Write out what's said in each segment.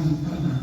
kujulikana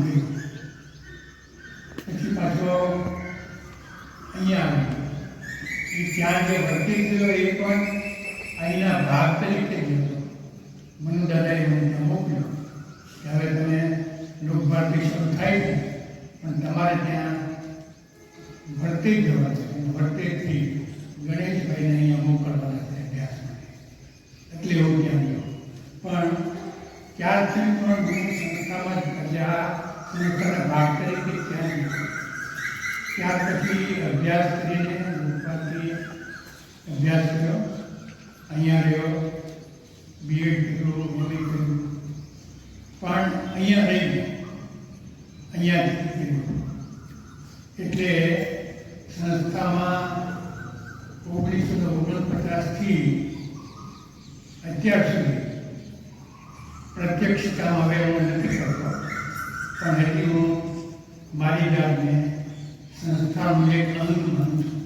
Amen. પ્રત્યક્ષ કામ હવે હું નથી કરતો પણ હજી હું મારી જાતને સંસ્થા મુજબ અનુભવ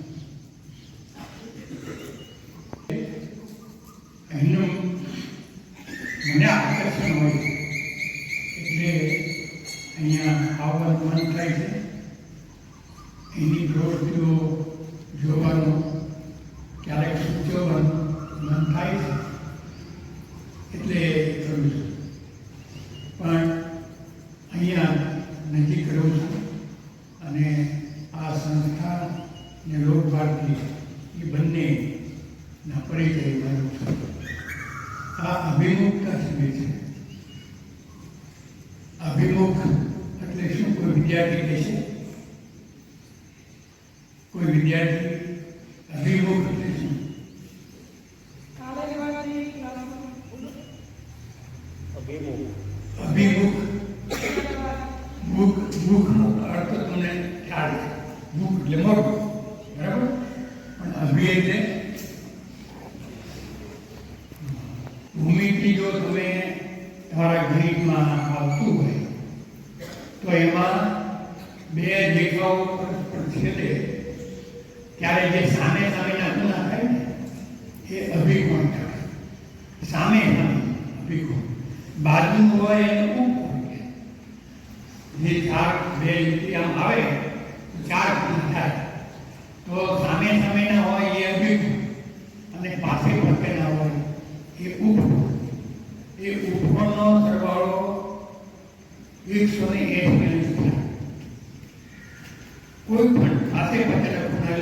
પાસે પત્રક ખૂણા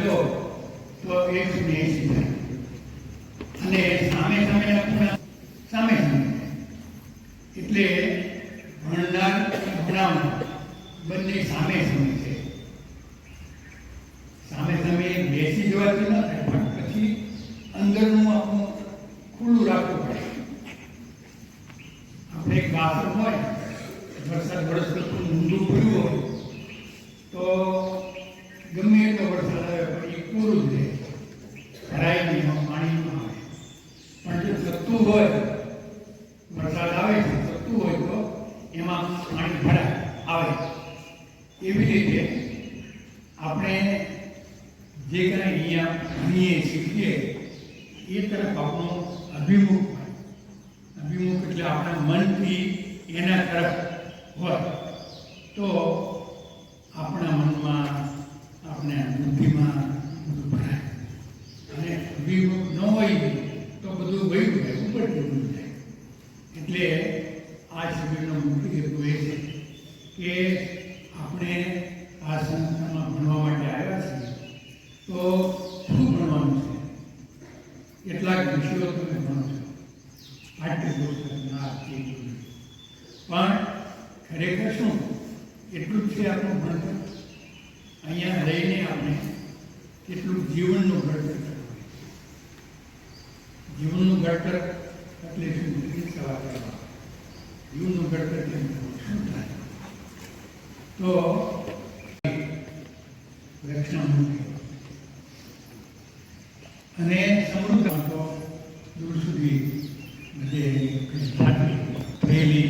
તો એક શૂન્ય એસી થાય અને સામે સામેના ખૂણા સામે સામે. એટલે ભણનાર ભણાવનાર બંને સામે સામે તો આપણા મનમાં આપણે બુદ્ધિમાં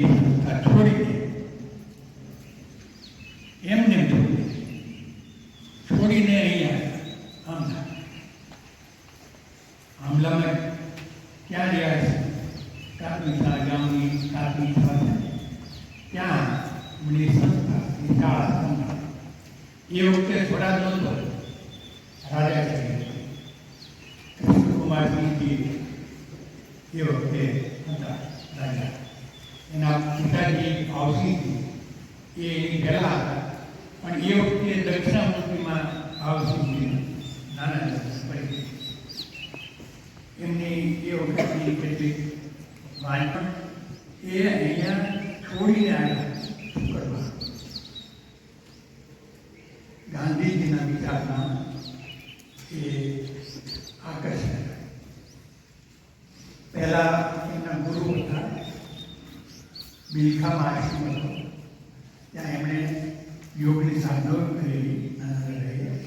a પહેલાં એમના ગુરુ હતા બિલખા માસી હતો. ત્યાં એમણે યોગની સાધનાઓ કરેલી નાના રહ્યા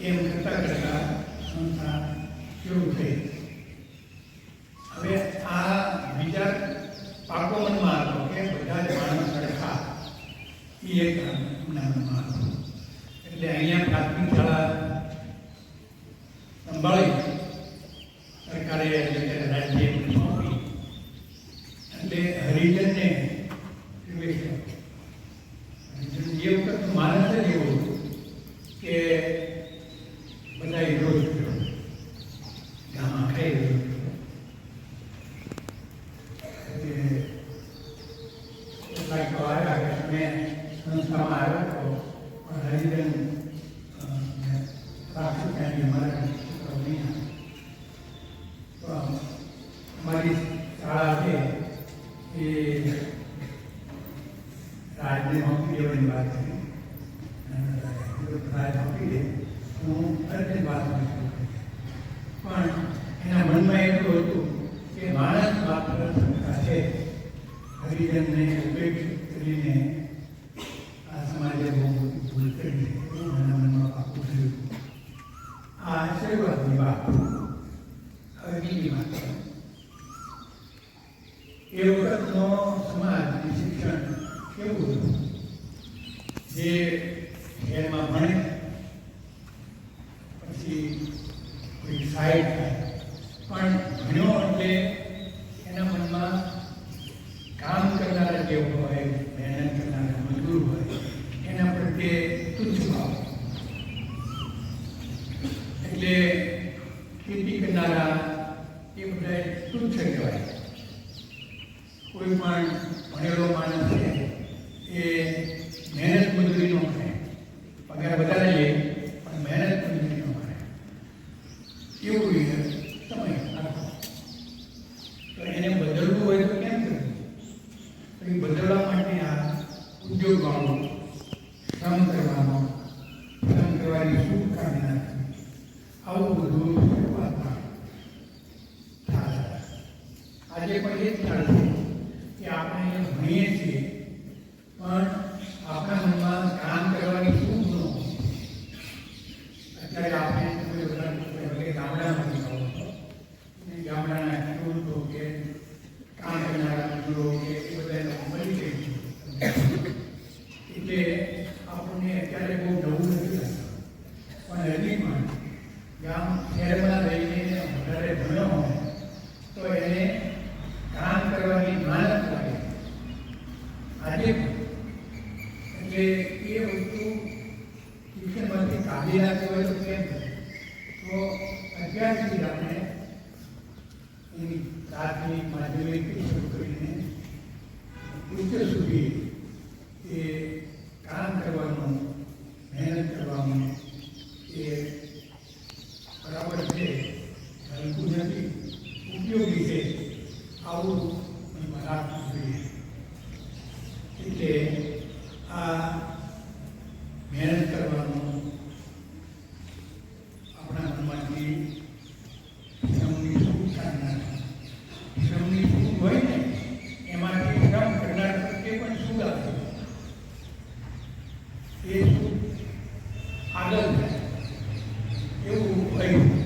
Ele que está agarrado, não está. Eu creio. देवरिंग बात है રાજ આપી દે તો હું તરત જ વાત પણ એના મનમાં એટલું હતું કોઈ પણ ભણેલો માણસ છે એ મહેનત મજૂરીનો છે પગાર વધારે Eu, aí,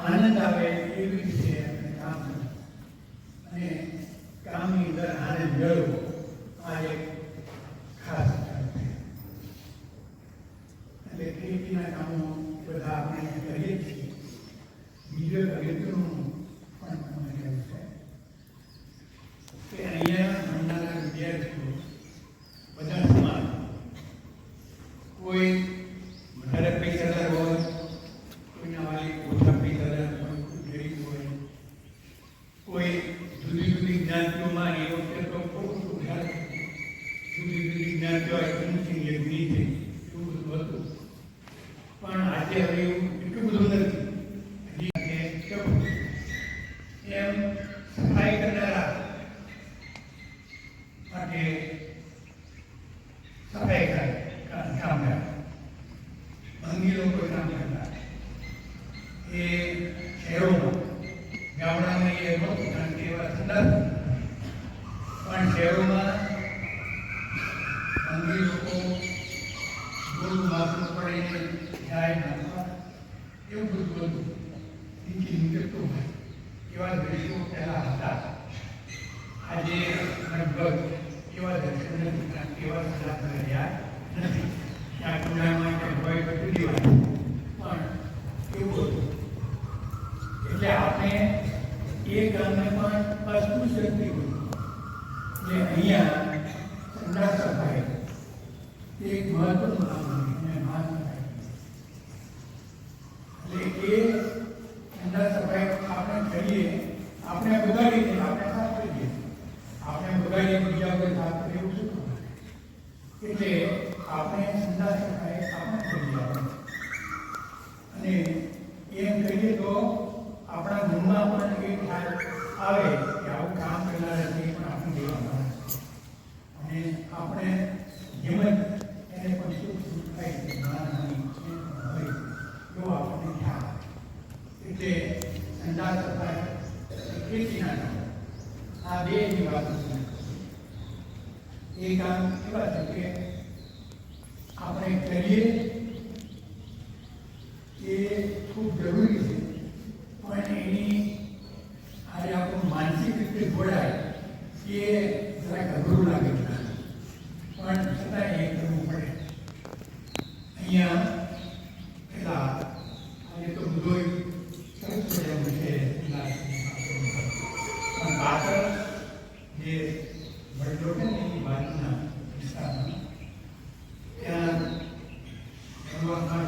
આનંદ આવે એવી રીતે કામ અને કામની અંદર આનંદ મેળવવો asumido con esta verdad. Eh, कारण हे वडिलोकांनी बांधणं त्या सर्वांना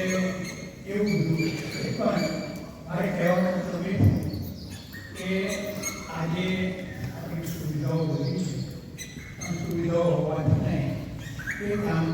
એટલે એવું બધું પણ મારે કહેવાનો મતલબ એ કે આજે આપણી સુવિધાઓ બધી છે. પણ સુવિધાઓ હોવા છતાં એ કામ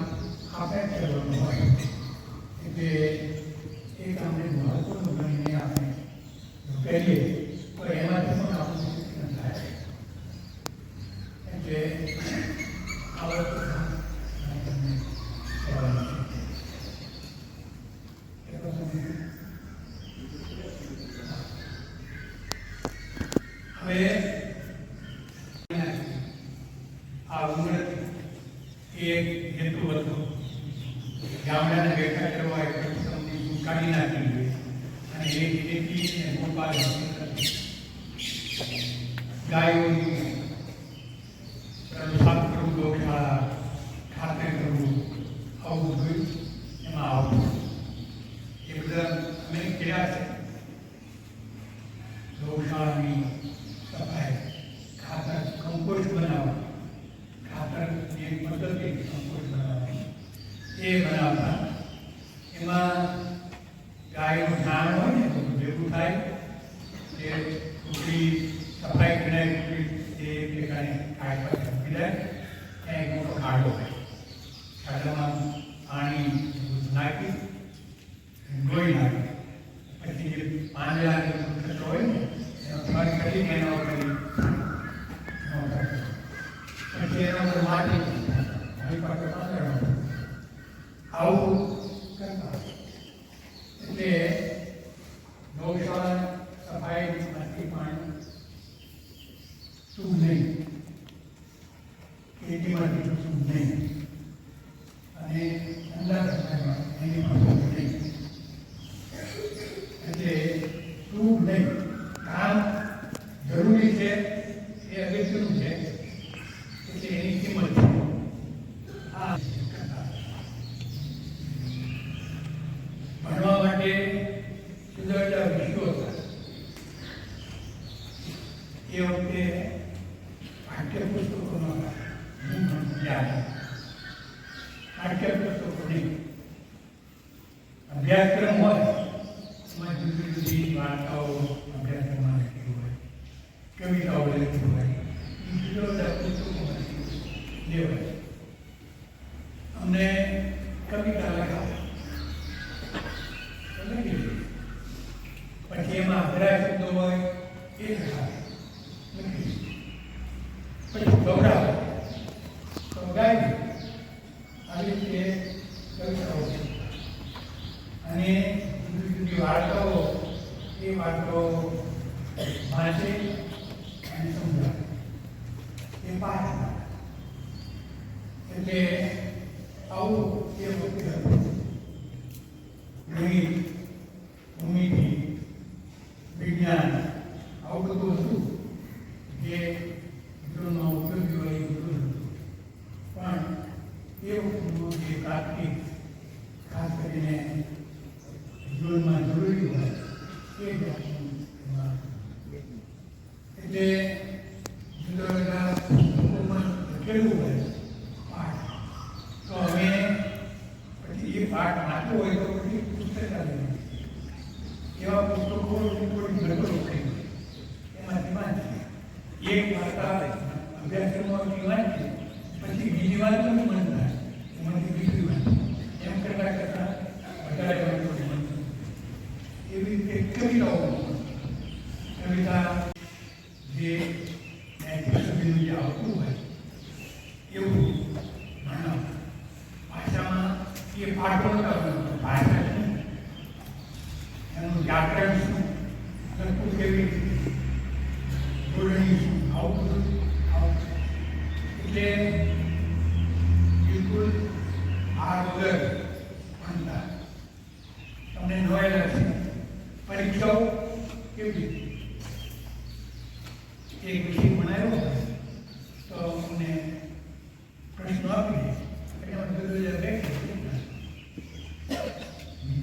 नहीं एटी वन नहीं have no idea how. Okay. But it's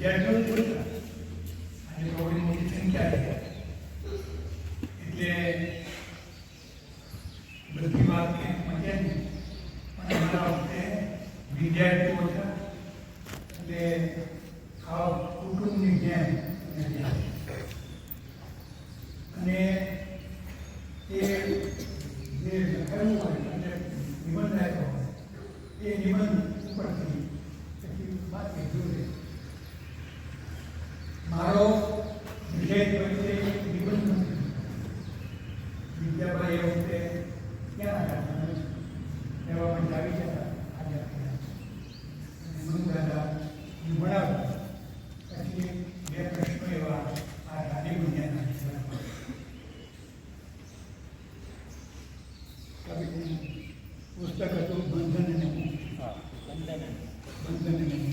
Yet पुस्तक तो बंधन नहीं बंधन नहीं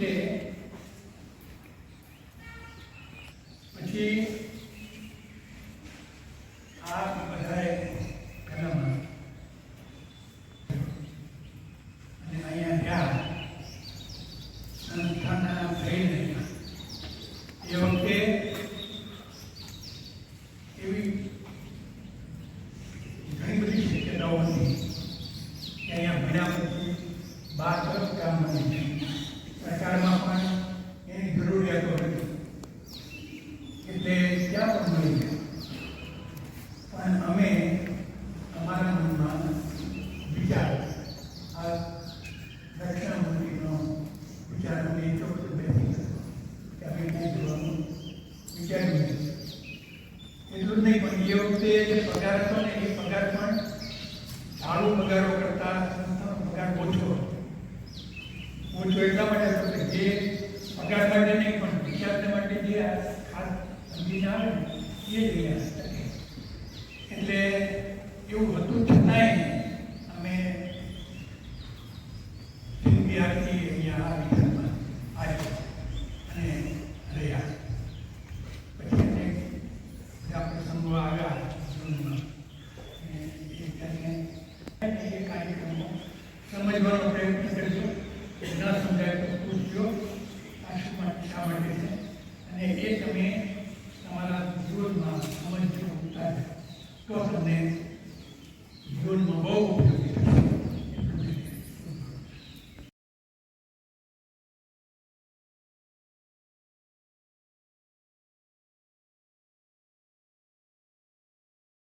એટલે પછી muchos exámenes